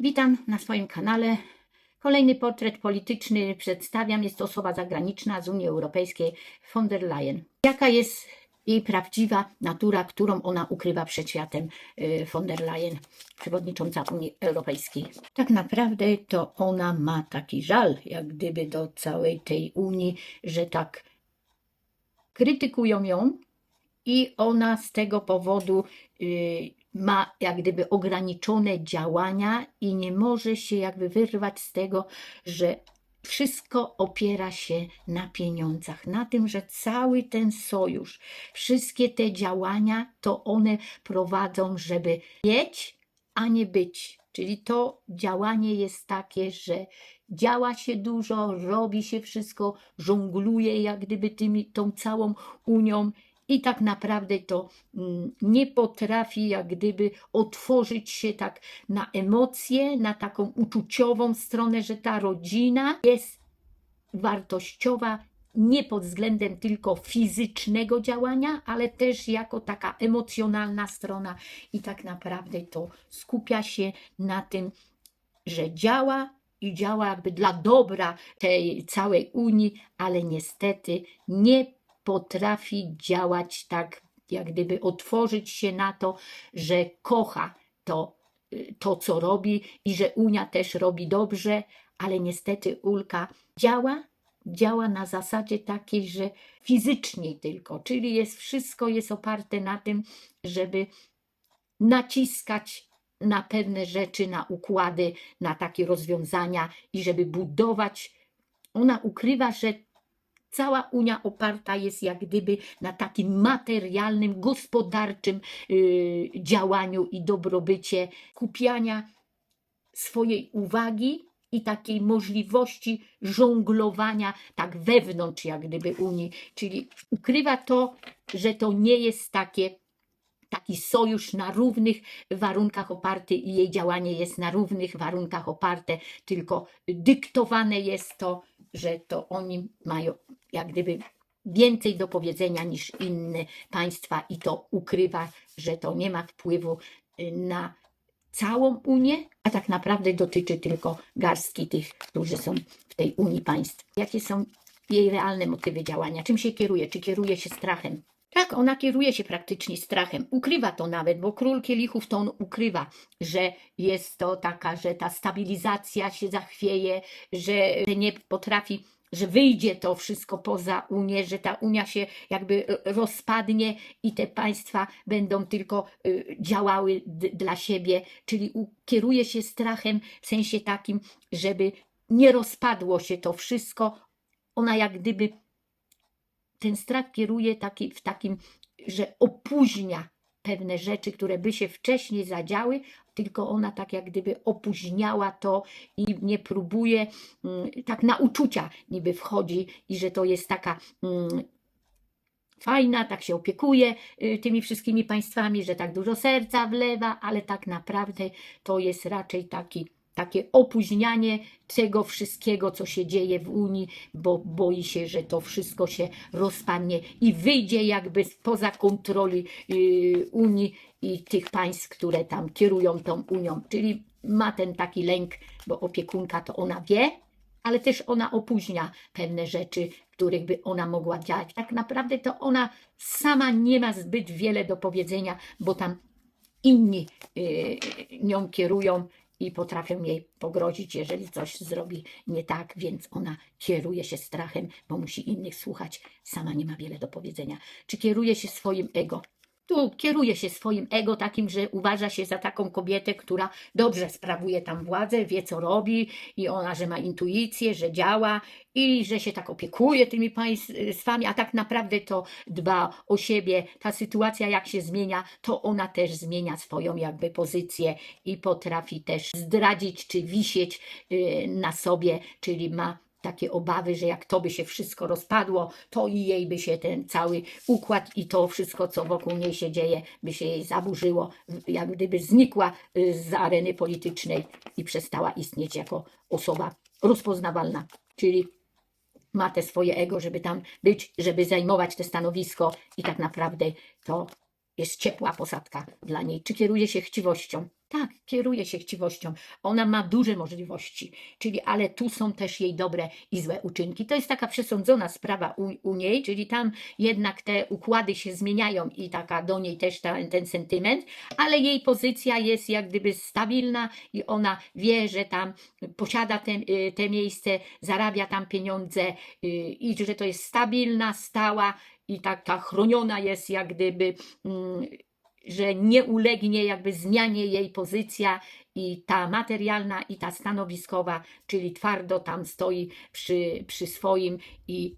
Witam na swoim kanale. Kolejny portret polityczny przedstawiam. Jest to osoba zagraniczna z Unii Europejskiej, von der Leyen. Jaka jest jej prawdziwa natura, którą ona ukrywa przed światem, y, von der Leyen, przewodnicząca Unii Europejskiej? Tak naprawdę to ona ma taki żal, jak gdyby do całej tej Unii, że tak krytykują ją i ona z tego powodu y, ma jak gdyby ograniczone działania i nie może się jakby wyrwać z tego, że wszystko opiera się na pieniądzach, na tym, że cały ten sojusz, wszystkie te działania, to one prowadzą, żeby mieć, a nie być. Czyli to działanie jest takie, że działa się dużo, robi się wszystko, żongluje jak gdyby tymi, tą całą Unią i tak naprawdę to mm, nie potrafi jak gdyby otworzyć się tak na emocje, na taką uczuciową stronę, że ta rodzina jest wartościowa nie pod względem tylko fizycznego działania, ale też jako taka emocjonalna strona. I tak naprawdę to skupia się na tym, że działa i działa jakby dla dobra tej całej Unii, ale niestety nie potrafi działać tak, jak gdyby otworzyć się na to, że kocha to, y, to co robi i że Unia też robi dobrze, ale niestety Ulka działa, działa na zasadzie takiej, że fizycznie tylko, czyli jest wszystko jest oparte na tym, żeby naciskać na pewne rzeczy, na układy, na takie rozwiązania i żeby budować. Ona ukrywa, że cała Unia oparta jest jak gdyby na takim materialnym, gospodarczym yy, działaniu i dobrobycie, kupiania swojej uwagi i takiej możliwości żonglowania tak wewnątrz jak gdyby Unii, czyli ukrywa to, że to nie jest takie taki sojusz na równych warunkach oparty i jej działanie jest na równych warunkach oparte, tylko dyktowane jest to, że to oni mają jak gdyby więcej do powiedzenia niż inne państwa i to ukrywa, że to nie ma wpływu y, na całą Unię, a tak naprawdę dotyczy tylko garstki tych, którzy są w tej Unii państw. Jakie są jej realne motywy działania? Czym się kieruje? Czy kieruje się strachem? Tak, ona kieruje się praktycznie strachem. Ukrywa to nawet, bo król kielichów to on ukrywa, że jest to taka, że ta stabilizacja się zachwieje, że nie potrafi, że wyjdzie to wszystko poza Unię, że ta Unia się jakby e, rozpadnie i te państwa będą tylko y, działały dla siebie, czyli kieruje się strachem w sensie takim, żeby nie rozpadło się to wszystko. Ona jak gdyby ten strach kieruje taki, w takim, że opóźnia pewne rzeczy, które by się wcześniej zadziały, tylko ona tak jak gdyby opóźniała to i nie próbuje, mm, tak na uczucia niby wchodzi i że to jest taka mm, fajna, tak się opiekuje y, tymi wszystkimi państwami, że tak dużo serca wlewa, ale tak naprawdę to jest raczej taki takie opóźnianie tego wszystkiego, co się dzieje w Unii, bo boi się, że to wszystko się rozpadnie i wyjdzie jakby spoza kontroli yy, Unii i tych państw, które tam kierują tą Unią. Czyli ma ten taki lęk, bo opiekunka to ona wie, ale też ona opóźnia pewne rzeczy, których by ona mogła działać. Tak naprawdę to ona sama nie ma zbyt wiele do powiedzenia, bo tam inni yy, nią kierują i potrafią jej pogrozić, jeżeli coś zrobi nie tak, więc ona kieruje się strachem, bo musi innych słuchać, sama nie ma wiele do powiedzenia. Czy kieruje się swoim ego? Tu kieruje się swoim ego takim, że uważa się za taką kobietę, która dobrze sprawuje tam władzę, wie co robi i ona, że ma intuicję, że działa i że się tak opiekuje tymi państwami, a tak naprawdę to dba o siebie. Ta sytuacja jak się zmienia, to ona też zmienia swoją jakby pozycję i potrafi też zdradzić czy wisieć y, na sobie, czyli ma takie obawy, że jak to by się wszystko rozpadło, to i jej by się ten cały układ i to wszystko, co wokół niej się dzieje, by się jej zaburzyło, jak gdyby znikła y, z areny politycznej i przestała istnieć jako osoba rozpoznawalna. Czyli ma te swoje ego, żeby tam być, żeby zajmować te stanowisko i tak naprawdę to jest ciepła posadka dla niej. Czy kieruje się chciwością? tak, kieruje się chciwością. Ona ma duże możliwości, czyli ale tu są też jej dobre i złe uczynki. To jest taka przesądzona sprawa u, u niej, czyli tam jednak te układy się zmieniają i taka do niej też ta, ten sentyment, ale jej pozycja jest jak gdyby stabilna i ona wie, że tam posiada te, y, te miejsce, zarabia tam pieniądze y, i że to jest stabilna, stała i taka chroniona jest jak gdyby, mm, że nie ulegnie jakby zmianie jej pozycja i ta materialna i ta stanowiskowa, czyli twardo tam stoi przy, przy swoim i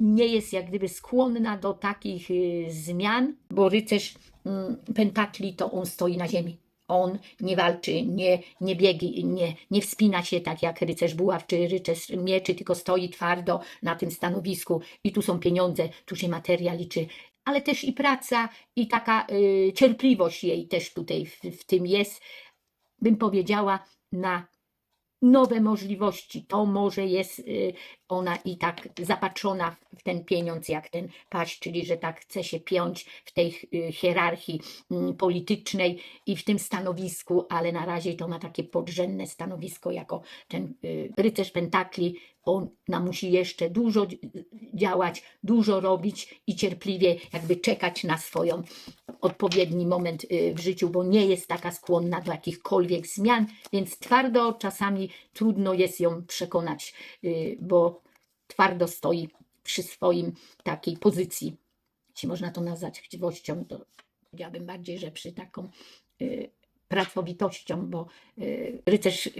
nie jest jak gdyby skłonna do takich y, zmian, bo rycerz mm, pentakli to on stoi na ziemi. On nie walczy, nie, nie biegi, nie, nie wspina się tak jak rycerz buław czy rycerz mieczy, tylko stoi twardo na tym stanowisku. I tu są pieniądze, tu się materia liczy, ale też i praca i taka y, cierpliwość jej też tutaj w, w tym jest, bym powiedziała, na nowe możliwości. To może jest y, ona i tak zapatrzona w ten pieniądz, jak ten paść, czyli że tak chce się piąć w tej y, hierarchii mm, politycznej i w tym stanowisku, ale na razie to ma takie podrzędne stanowisko jako ten y, rycerz pentakli. Ona musi jeszcze dużo dzi- działać, dużo robić i cierpliwie jakby czekać na swoją odpowiedni moment y, w życiu, bo nie jest taka skłonna do jakichkolwiek zmian, więc twardo czasami trudno jest ją przekonać, y, bo twardo stoi przy swoim takiej pozycji. Jeśli można to nazwać chciwością, to powiedziałabym bardziej, że przy taką y, pracowitością, bo rycerz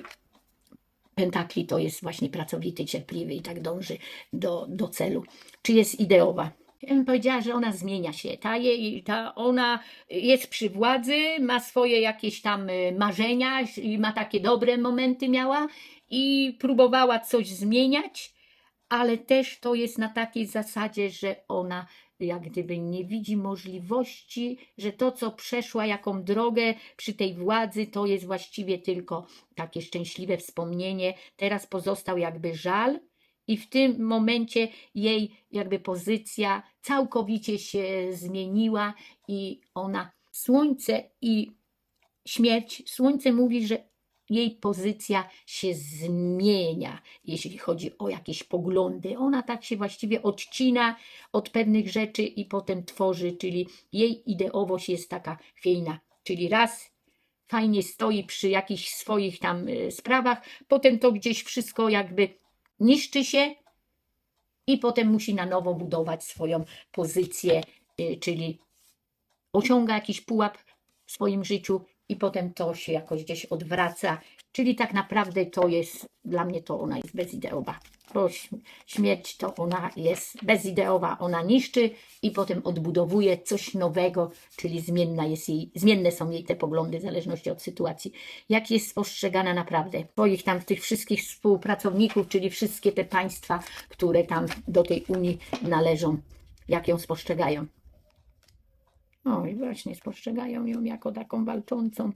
pentakli to jest właśnie pracowity, cierpliwy i tak dąży do, do celu. Czy jest ideowa? Ja bym powiedziała, że ona zmienia się. Ta, jej, ta ona jest przy władzy, ma swoje jakieś tam y, marzenia i ma takie dobre momenty miała i próbowała coś zmieniać, ale też to jest na takiej zasadzie, że ona jak gdyby nie widzi możliwości, że to, co przeszła, jaką drogę przy tej władzy, to jest właściwie tylko takie szczęśliwe wspomnienie. Teraz pozostał jakby żal, i w tym momencie jej jakby pozycja całkowicie się zmieniła i ona, słońce i śmierć, słońce mówi, że jej pozycja się zmienia, jeśli chodzi o jakieś poglądy. Ona tak się właściwie odcina od pewnych rzeczy i potem tworzy, czyli jej ideowość jest taka chwiejna. Czyli raz fajnie stoi przy jakichś swoich tam y, sprawach, potem to gdzieś wszystko jakby niszczy się i potem musi na nowo budować swoją pozycję, y, czyli osiąga jakiś pułap w swoim życiu i potem to się jakoś gdzieś odwraca. Czyli tak naprawdę to jest, dla mnie to ona jest bezideowa. Bo śm- śmierć to ona jest bezideowa, ona niszczy i potem odbudowuje coś nowego, czyli zmienna jest jej, zmienne są jej te poglądy w zależności od sytuacji. Jak jest postrzegana naprawdę? Swoich tam tych wszystkich współpracowników, czyli wszystkie te państwa, które tam do tej Unii należą, jak ją spostrzegają. No i właśnie spostrzegają ją jako taką walczącą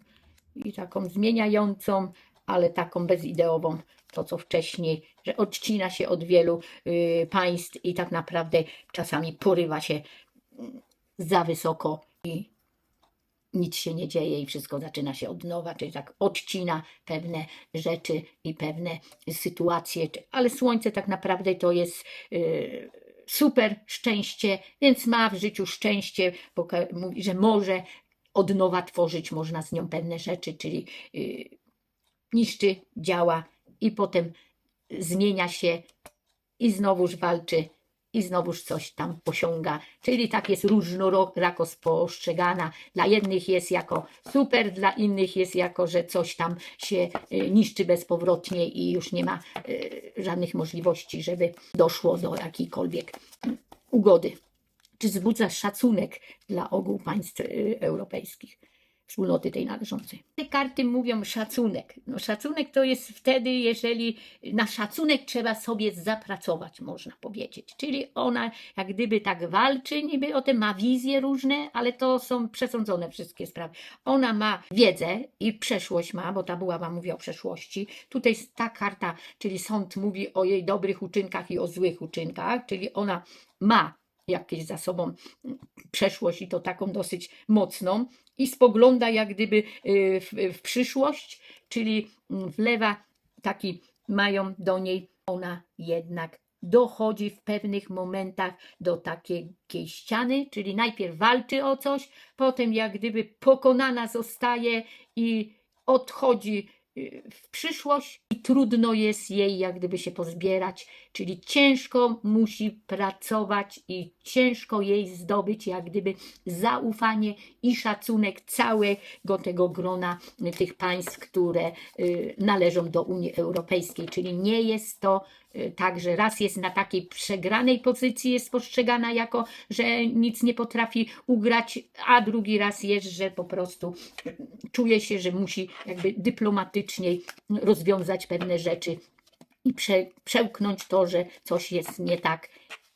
i taką zmieniającą, ale taką bezideową, to co wcześniej, że odcina się od wielu y, państw i tak naprawdę czasami porywa się mm, za wysoko i nic się nie dzieje i wszystko zaczyna się od nowa, czyli tak odcina pewne rzeczy i pewne sytuacje, ale słońce tak naprawdę to jest y, super szczęście, więc ma w życiu szczęście, bo mówi, że może od nowa tworzyć można z nią pewne rzeczy, czyli y, niszczy, działa i potem zmienia się i znowuż walczy i znowuż coś tam osiąga. Czyli tak jest różnorako postrzegana. Dla jednych jest jako super, dla innych jest jako, że coś tam się y, niszczy bezpowrotnie i już nie ma y, żadnych możliwości, żeby doszło do jakiejkolwiek ugody. Czy wzbudza szacunek dla ogółu państw y, europejskich? Wspólnoty tej należącej. Te karty mówią szacunek. No, szacunek to jest wtedy, jeżeli na szacunek trzeba sobie zapracować, można powiedzieć. Czyli ona jak gdyby tak walczy, niby o tym ma wizje różne, ale to są przesądzone wszystkie sprawy. Ona ma wiedzę i przeszłość ma, bo ta buława mówi o przeszłości. Tutaj ta karta, czyli sąd mówi o jej dobrych uczynkach i o złych uczynkach, czyli ona ma jakieś za sobą mm, przeszłość i to taką dosyć mocną i spogląda jak gdyby y, w, w przyszłość, czyli wlewa taki, mają do niej, ona jednak dochodzi w pewnych momentach do takiej ściany, czyli najpierw walczy o coś, potem jak gdyby pokonana zostaje i odchodzi w przyszłość i trudno jest jej jak gdyby się pozbierać, czyli ciężko musi pracować i ciężko jej zdobyć jak gdyby zaufanie i szacunek całego tego grona y, tych państw, które y, należą do Unii Europejskiej, czyli nie jest to y, tak, że raz jest na takiej przegranej pozycji, jest postrzegana jako, że nic nie potrafi ugrać, a drugi raz jest, że po prostu czuje się, że musi jakby dyplomatycznie rozwiązać pewne rzeczy i prze, przełknąć to, że coś jest nie tak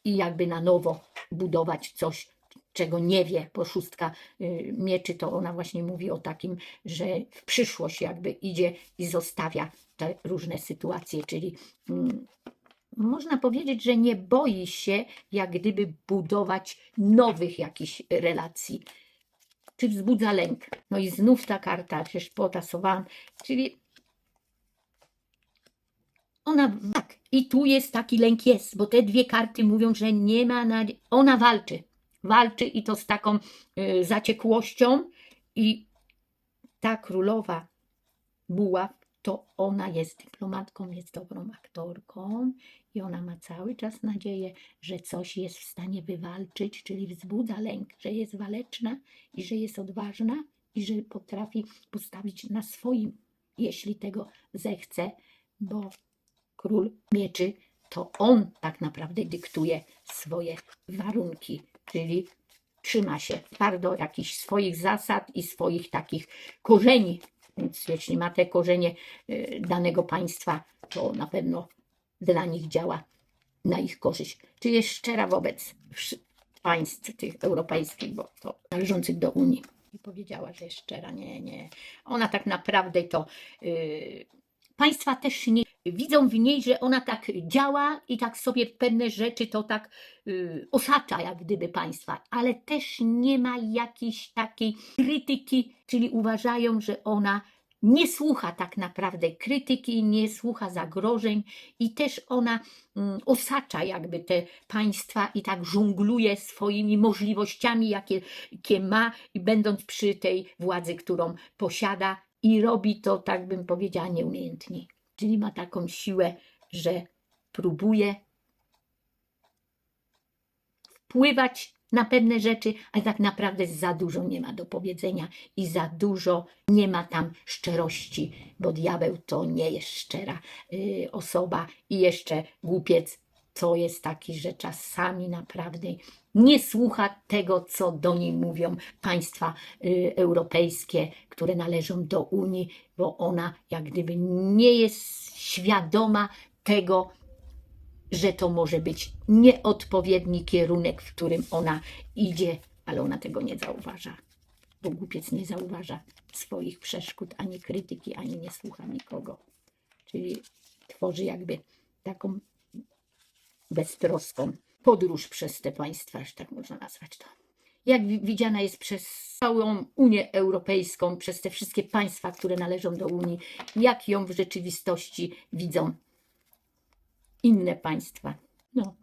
i jakby na nowo budować coś, czego nie wie, bo szóstka y, mieczy to ona właśnie mówi o takim, że w przyszłość jakby idzie i zostawia te różne sytuacje, czyli mm, można powiedzieć, że nie boi się jak gdyby budować nowych jakichś relacji. Czy wzbudza lęk? No i znów ta karta, przecież potasowałam, czyli ona tak. I tu jest taki lęk jest, bo te dwie karty mówią, że nie ma nadziei. Ona walczy. Walczy i to z taką y, zaciekłością. I ta królowa buław, to ona jest dyplomatką, jest dobrą aktorką i ona ma cały czas nadzieję, że coś jest w stanie wywalczyć, czyli wzbudza lęk, że jest waleczna i że jest odważna i że potrafi postawić na swoim, jeśli tego zechce, bo król mieczy, to on tak naprawdę dyktuje swoje warunki, czyli trzyma się twardo jakichś swoich zasad i swoich takich korzeni. Więc jeśli ma te korzenie y, danego państwa, to na pewno dla nich działa na ich korzyść. Czy jest szczera wobec państw tych europejskich, bo to należących do Unii. I powiedziała, że jest szczera. Nie, nie. Ona tak naprawdę to y, państwa też nie widzą w niej, że ona tak działa i tak sobie pewne rzeczy to tak y, osacza jak gdyby państwa, ale też nie ma jakiejś takiej krytyki, czyli uważają, że ona nie słucha tak naprawdę krytyki, nie słucha zagrożeń i też ona mm, osacza jakby te państwa i tak żongluje swoimi możliwościami, jakie, jakie ma, będąc przy tej władzy, którą posiada i robi to, tak bym powiedziała, nieumiejętnie. Czyli ma taką siłę, że próbuje wpływać na pewne rzeczy, ale tak naprawdę za dużo nie ma do powiedzenia i za dużo nie ma tam szczerości, bo diabeł to nie jest szczera y, osoba i jeszcze głupiec to jest taki, że czasami naprawdę nie słucha tego, co do niej mówią państwa y, europejskie, które należą do Unii, bo ona jak gdyby nie jest świadoma tego, że to może być nieodpowiedni kierunek, w którym ona idzie, ale ona tego nie zauważa, bo głupiec nie zauważa swoich przeszkód, ani krytyki, ani nie słucha nikogo. Czyli tworzy jakby taką beztroską podróż przez te państwa, że tak można nazwać to. Jak wi- widziana jest przez całą Unię Europejską, przez te wszystkie państwa, które należą do Unii, jak ją w rzeczywistości widzą inne państwa. No.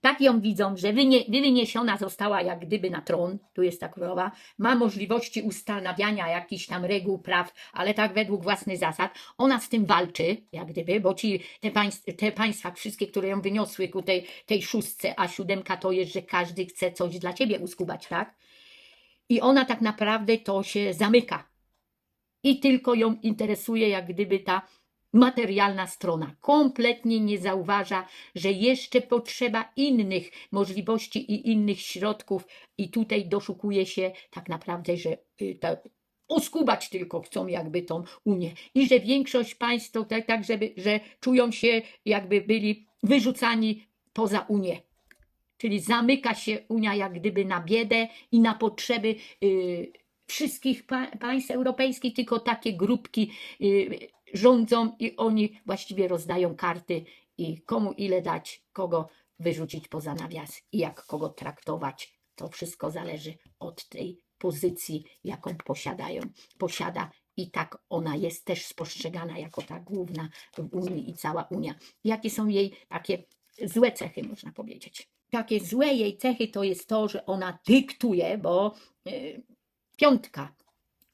Tak ją widzą, że wynie, wyniesiona została jak gdyby na tron, tu jest ta królowa, ma możliwości ustanawiania jakichś tam reguł, praw, ale tak według własnych zasad. Ona z tym walczy, jak gdyby, bo ci, te, państw, te państwa, wszystkie, które ją wyniosły ku tej, tej szóstce, a siódemka to jest, że każdy chce coś dla ciebie uskubać, tak? I ona tak naprawdę to się zamyka. I tylko ją interesuje, jak gdyby ta materialna strona. Kompletnie nie zauważa, że jeszcze potrzeba innych możliwości i innych środków, i tutaj doszukuje się tak naprawdę, że y, ta, oskubać tylko chcą jakby tą Unię. I że większość państw to tak, tak żeby, że czują się jakby byli wyrzucani poza Unię. Czyli zamyka się Unia jak gdyby na biedę i na potrzeby y, wszystkich pa państw europejskich, tylko takie grupki y, rządzą i oni właściwie rozdają karty i komu ile dać, kogo wyrzucić poza nawias i jak kogo traktować. To wszystko zależy od tej pozycji, jaką posiadają, posiada i tak ona jest też spostrzegana jako ta główna w Unii i cała Unia. Jakie są jej takie złe cechy, można powiedzieć? Takie złe jej cechy to jest to, że ona dyktuje, bo y, piątka,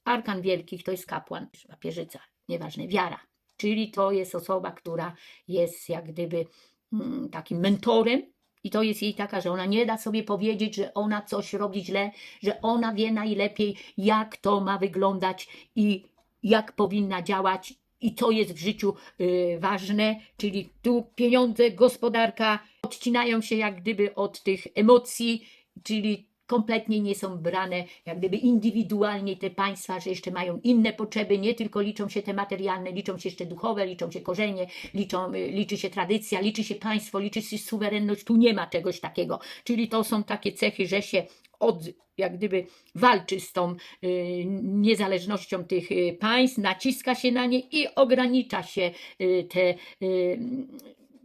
arkan wielkich to jest kapłan, papieżyca, nieważne, wiara. Czyli to jest osoba, która jest jak gdyby mm, takim mentorem, i to jest jej taka, że ona nie da sobie powiedzieć, że ona coś robi źle, że ona wie najlepiej, jak to ma wyglądać i jak powinna działać. I co jest w życiu y, ważne, czyli tu pieniądze, gospodarka odcinają się jak gdyby od tych emocji, czyli kompletnie nie są brane jak gdyby indywidualnie te państwa, że jeszcze mają inne potrzeby, nie tylko liczą się te materialne, liczą się jeszcze duchowe, liczą się korzenie, liczą, y, liczy się tradycja, liczy się państwo, liczy się suwerenność, tu nie ma czegoś takiego. Czyli to są takie cechy, że się od, jak gdyby walczy z tą y, niezależnością tych y, państw, naciska się na nie i ogranicza się y, te, y,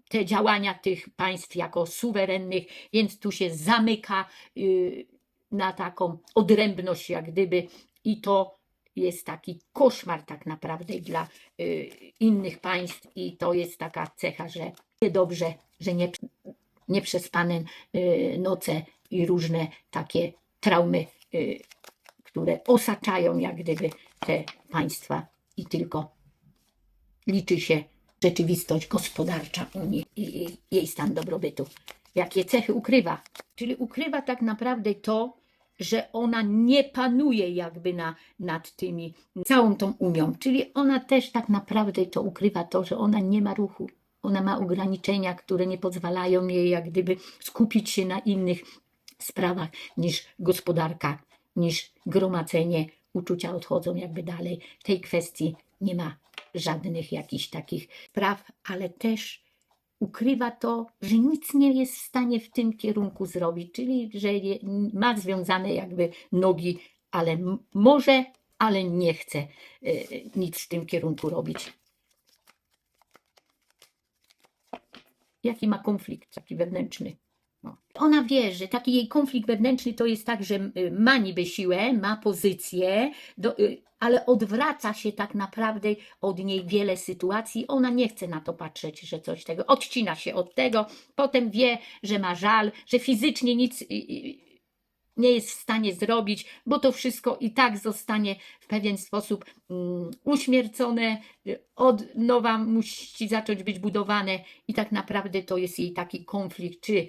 te działania tych państw jako suwerennych, więc tu się zamyka y, na taką odrębność, jak gdyby, i to jest taki koszmar tak naprawdę dla y, innych państw, i to jest taka cecha, że niedobrze, że nie, nieprzespane y, noce i różne takie traumy, y, które osaczają jak gdyby te państwa i tylko liczy się rzeczywistość gospodarcza Unii i jej stan dobrobytu. Jakie cechy ukrywa? Czyli ukrywa tak naprawdę to, że ona nie panuje jakby na, nad tymi, całą tą Unią. Czyli ona też tak naprawdę to ukrywa to, że ona nie ma ruchu. Ona ma ograniczenia, które nie pozwalają jej jak gdyby skupić się na innych sprawach niż gospodarka, niż gromadzenie. Uczucia odchodzą jakby dalej. W tej kwestii nie ma żadnych jakichś takich spraw, ale też ukrywa to, że nic nie jest w stanie w tym kierunku zrobić, czyli że ma związane jakby nogi, ale może, ale nie chce e, nic w tym kierunku robić. Jaki ma konflikt taki wewnętrzny? No. Ona wie, że taki jej konflikt wewnętrzny to jest tak, że y, ma niby siłę, ma pozycję, do, y, ale odwraca się tak naprawdę od niej wiele sytuacji. Ona nie chce na to patrzeć, że coś tego, odcina się od tego, potem wie, że ma żal, że fizycznie nic y, nie jest w stanie zrobić, bo to wszystko i tak zostanie w pewien sposób mm, uśmiercone, od nowa musi zacząć być budowane i tak naprawdę to jest jej taki konflikt, czy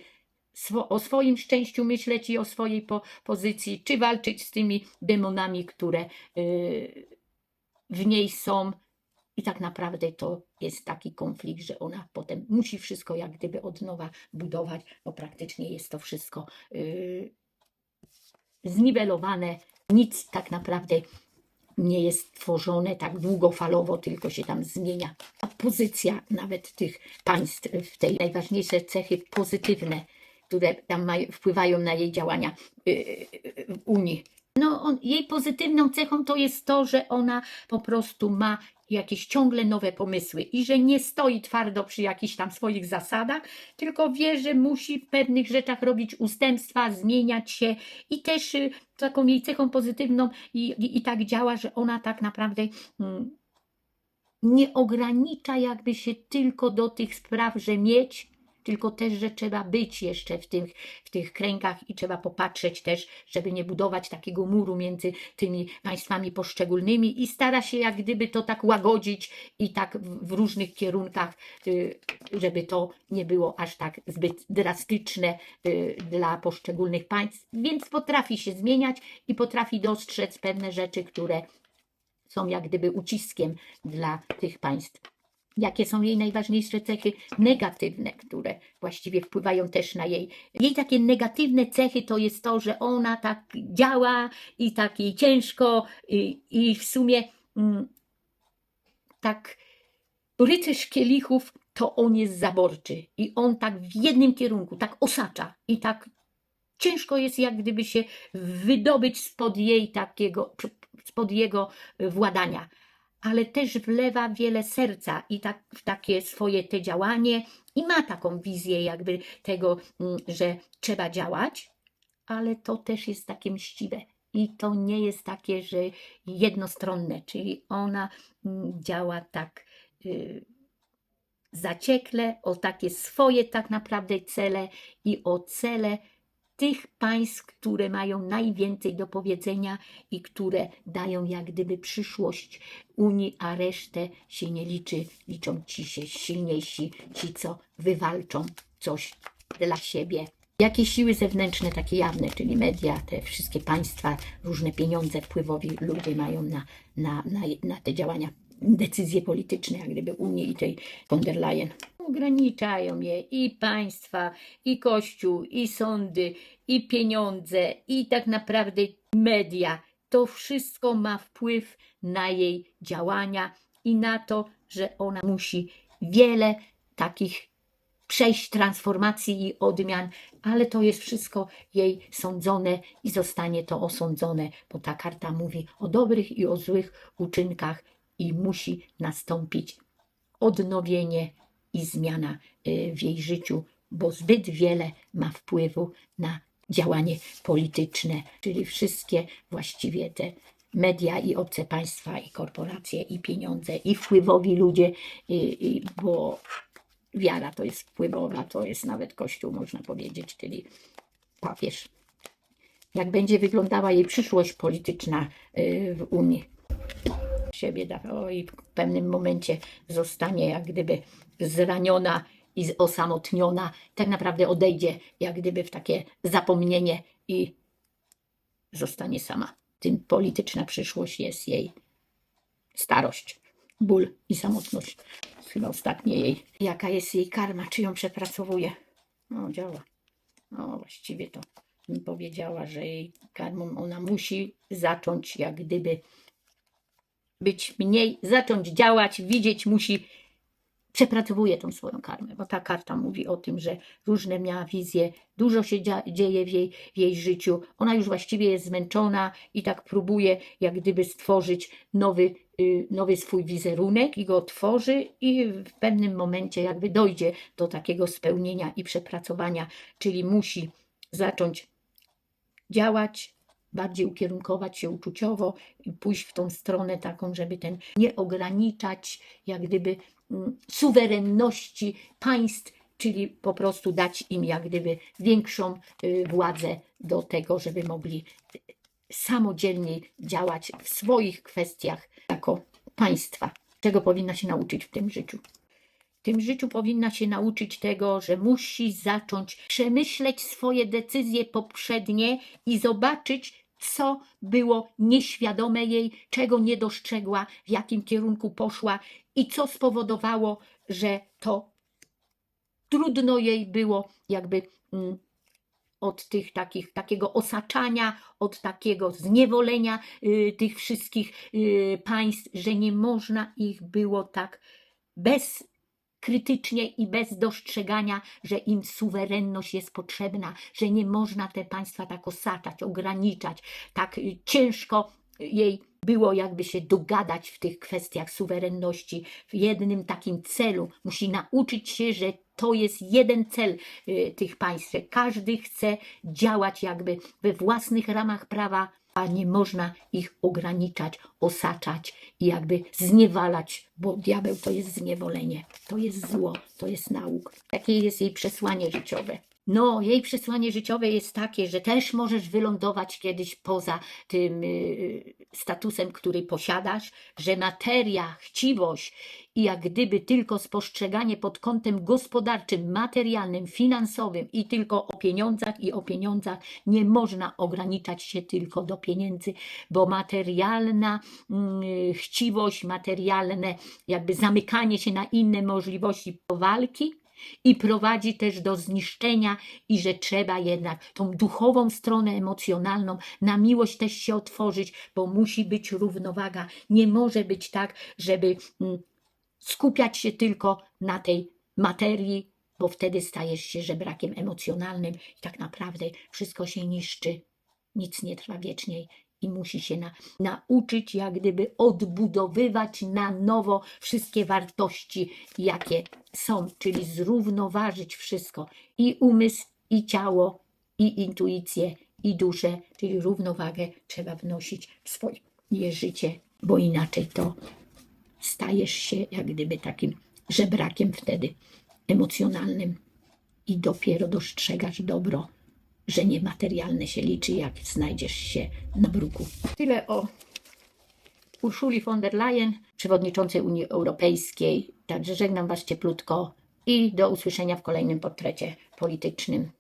o swoim szczęściu myśleć i o swojej po- pozycji, czy walczyć z tymi demonami, które y, w niej są. I tak naprawdę to jest taki konflikt, że ona potem musi wszystko jak gdyby od nowa budować, bo praktycznie jest to wszystko y, zniwelowane. Nic tak naprawdę nie jest tworzone tak długofalowo, tylko się tam zmienia. A pozycja nawet tych państw w tej najważniejsze cechy pozytywne, które tam mają, wpływają na jej działania yy, w Unii. No, on, jej pozytywną cechą to jest to, że ona po prostu ma jakieś ciągle nowe pomysły i że nie stoi twardo przy jakichś tam swoich zasadach, tylko wie, że musi w pewnych rzeczach robić ustępstwa, zmieniać się i też y, taką jej cechą pozytywną i, i, i tak działa, że ona tak naprawdę mm, nie ogranicza jakby się tylko do tych spraw, że mieć, tylko też, że trzeba być jeszcze w tych, w tych kręgach i trzeba popatrzeć też, żeby nie budować takiego muru między tymi państwami poszczególnymi i stara się jak gdyby to tak łagodzić i tak w, różnych kierunkach, y, żeby to nie było aż tak zbyt drastyczne y, dla poszczególnych państw, więc potrafi się zmieniać i potrafi dostrzec pewne rzeczy, które są jak gdyby uciskiem dla tych państw. Jakie są jej najważniejsze cechy negatywne, które właściwie wpływają też na jej. Jej takie negatywne cechy to jest to, że ona tak działa i tak jej ciężko, i, i w sumie mm, tak rycerz kielichów to on jest zaborczy i on tak w jednym kierunku, tak osacza i tak ciężko jest jak gdyby się wydobyć spod jej takiego, spod jego władania ale też wlewa wiele serca i tak, w takie swoje te działanie i ma taką wizję jakby tego, mm, że trzeba działać, ale to też jest takie mściwe. i to nie jest takie, że jednostronne, czyli ona mm, działa tak y, zaciekle, o takie swoje tak naprawdę cele i o cele tych państw, które mają najwięcej do powiedzenia i które dają jak gdyby przyszłość Unii, a resztę się nie liczy. Liczą ci się silniejsi, ci co wywalczą coś dla siebie. Jakie siły zewnętrzne, takie jawne, czyli media, te wszystkie państwa, różne pieniądze wpływowi ludzie mają na, na, na, na te działania, decyzje polityczne, jak gdyby Unii i tej von der Leyen. Ograniczają je i państwa, i kościół, i sądy, i pieniądze, i tak naprawdę media. To wszystko ma wpływ na jej działania i na to, że ona musi wiele takich przejść transformacji i odmian, ale to jest wszystko jej sądzone i zostanie to osądzone, bo ta karta mówi o dobrych i o złych uczynkach i musi nastąpić odnowienie i zmiana y, w jej życiu, bo zbyt wiele ma wpływu na działanie polityczne, czyli wszystkie właściwie te media i obce państwa i korporacje i pieniądze i wpływowi ludzie, y, y, bo wiara to jest wpływowa, to jest nawet Kościół, można powiedzieć, czyli papież. Jak będzie wyglądała jej przyszłość polityczna w Unii? Siebie da, o, i w pewnym momencie zostanie jak gdyby zraniona i osamotniona, tak naprawdę odejdzie jak gdyby w takie zapomnienie i zostanie sama. Tym polityczna przyszłość jest jej starość, ból i samotność. Chyba ostatnie jej. Jaka jest jej karma, czy ją przepracowuje? No, działa. No, właściwie to bym powiedziała, że jej karmą ona musi zacząć jak gdyby być mniej, zacząć działać, widzieć musi, przepracowuje tą swoją karmę, bo ta karta mówi o tym, że różne miała wizje, dużo się dzieje w jej, w jej życiu, ona już właściwie jest zmęczona i tak próbuje jak gdyby stworzyć nowy, y, nowy swój wizerunek i go tworzy i w pewnym momencie jakby dojdzie do takiego spełnienia i przepracowania, czyli musi zacząć działać, bardziej ukierunkować się uczuciowo i pójść w tą stronę taką, żeby ten nie ograniczać jak gdyby mm, suwerenności państw, czyli po prostu dać im jak gdyby większą y, władzę do tego, żeby mogli y, samodzielnie działać w swoich kwestiach jako państwa. Czego powinna się nauczyć w tym życiu? W tym życiu powinna się nauczyć tego, że musi zacząć przemyśleć swoje decyzje poprzednie i zobaczyć, co było nieświadome jej, czego nie dostrzegła, w jakim kierunku poszła i co spowodowało, że to trudno jej było jakby mm, od tych takich, takiego osaczania, od takiego zniewolenia y, tych wszystkich y, państw, że nie można ich było tak bez krytycznie i bez dostrzegania, że im suwerenność jest potrzebna, że nie można te państwa tak osaczać, ograniczać, tak y, ciężko jej było jakby się dogadać w tych kwestiach suwerenności w jednym takim celu. Musi nauczyć się, że to jest jeden cel y, tych państw, każdy chce działać jakby we własnych ramach prawa, a nie można ich ograniczać, osaczać i jakby zniewalać, bo diabeł to jest zniewolenie, to jest zło, to jest nauk. Takie jest jej przesłanie życiowe. No, jej przesłanie życiowe jest takie, że też możesz wylądować kiedyś poza tym y, statusem, który posiadasz, że materia, chciwość i jak gdyby tylko spostrzeganie pod kątem gospodarczym, materialnym, finansowym i tylko o pieniądzach i o pieniądzach nie można ograniczać się tylko do pieniędzy, bo materialna mm, chciwość, materialne jakby zamykanie się na inne możliwości walki i prowadzi też do zniszczenia i że trzeba jednak tą duchową stronę emocjonalną na miłość też się otworzyć, bo musi być równowaga. Nie może być tak, żeby mm, skupiać się tylko na tej materii, bo wtedy stajesz się żebrakiem emocjonalnym i tak naprawdę wszystko się niszczy. Nic nie trwa wiecznie i musi się na, nauczyć, jak gdyby odbudowywać na nowo wszystkie wartości, jakie są, czyli zrównoważyć wszystko i umysł, i ciało, i intuicję, i duszę, czyli równowagę trzeba wnosić w swoje życie, bo inaczej to stajesz się jak gdyby takim żebrakiem wtedy emocjonalnym i dopiero dostrzegasz dobro, że niematerialne się liczy, jak znajdziesz się na bruku. Tyle o Urszuli von der Leyen, przewodniczącej Unii Europejskiej. Także żegnam Was cieplutko i do usłyszenia w kolejnym portrecie politycznym.